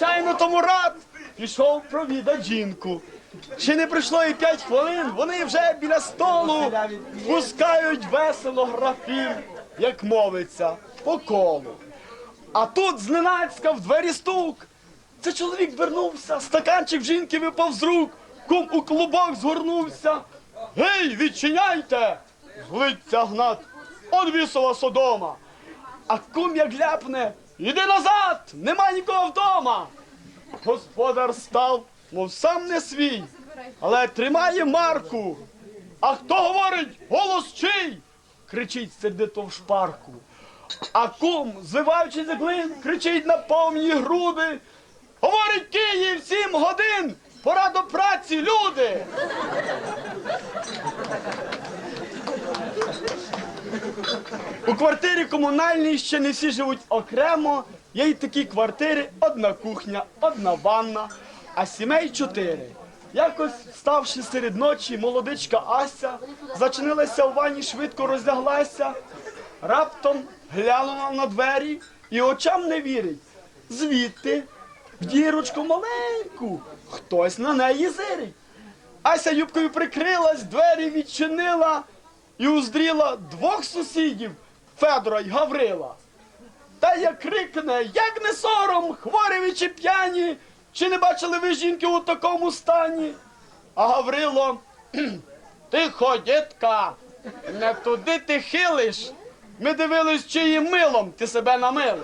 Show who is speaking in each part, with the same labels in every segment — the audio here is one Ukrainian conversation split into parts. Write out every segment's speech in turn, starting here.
Speaker 1: звичайно, тому рад. Пішов провідати жінку. Ще не пройшло і п'ять хвилин, вони вже біля столу пускають весело графів, як мовиться, по колу. А тут зненацька в двері стук. Це чоловік вернувся, стаканчик жінки випав з рук, кум у клубок згорнувся. Гей, відчиняйте! Злиться гнат, одвісова содома. А кум як ляпне, іди назад, нема нікого вдома. Господар став, мов сам не свій, але тримає марку. А хто говорить, голос чий? кричить сердито в шпарку. А кум, звиваючи за глин, кричить на повні груди. Говорить Київ сім годин, пора до праці, У квартирі комунальній ще не всі живуть окремо. Є й такі квартири, одна кухня, одна ванна, а сімей чотири. Якось, ставши серед ночі, молодичка Ася зачинилася в ванні, швидко роздяглася, раптом глянула на двері і очам не вірить. Звідти, в дірочку маленьку, хтось на неї зирить. Ася юбкою прикрилась, двері відчинила і уздріла двох сусідів Федора й Гаврила. Та як крикне, як не сором, хворі чи п'яні, чи не бачили ви жінки у такому стані? А Гаврило, «Кхм, тихо, дітка, не туди ти хилиш. Ми дивились, чиїм милом ти себе намилиш.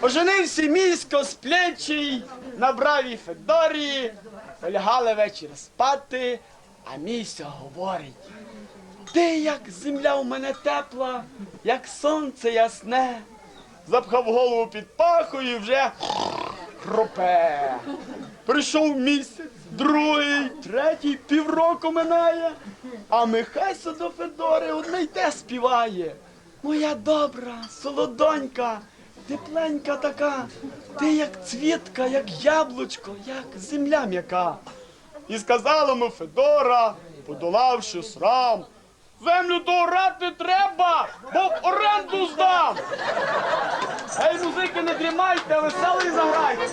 Speaker 1: Оженився місько з плечій, на бравій Федорії, полягали вечір спати, а місьо говорить. Ти як земля у мене тепла, як сонце ясне. Запхав голову під пахою і вже хропе. Прийшов місяць, другий, третій, півроку минає, а Михайсо до Федори одне й те співає. Моя добра, солодонька, тепленька така, ти як цвітка, як яблучко, як земля м'яка. І сказала йому Федора, подолавши срам, землю доорати треба, бо в оренду здам. Ей, музики, не дрімайте, веселий заграйте.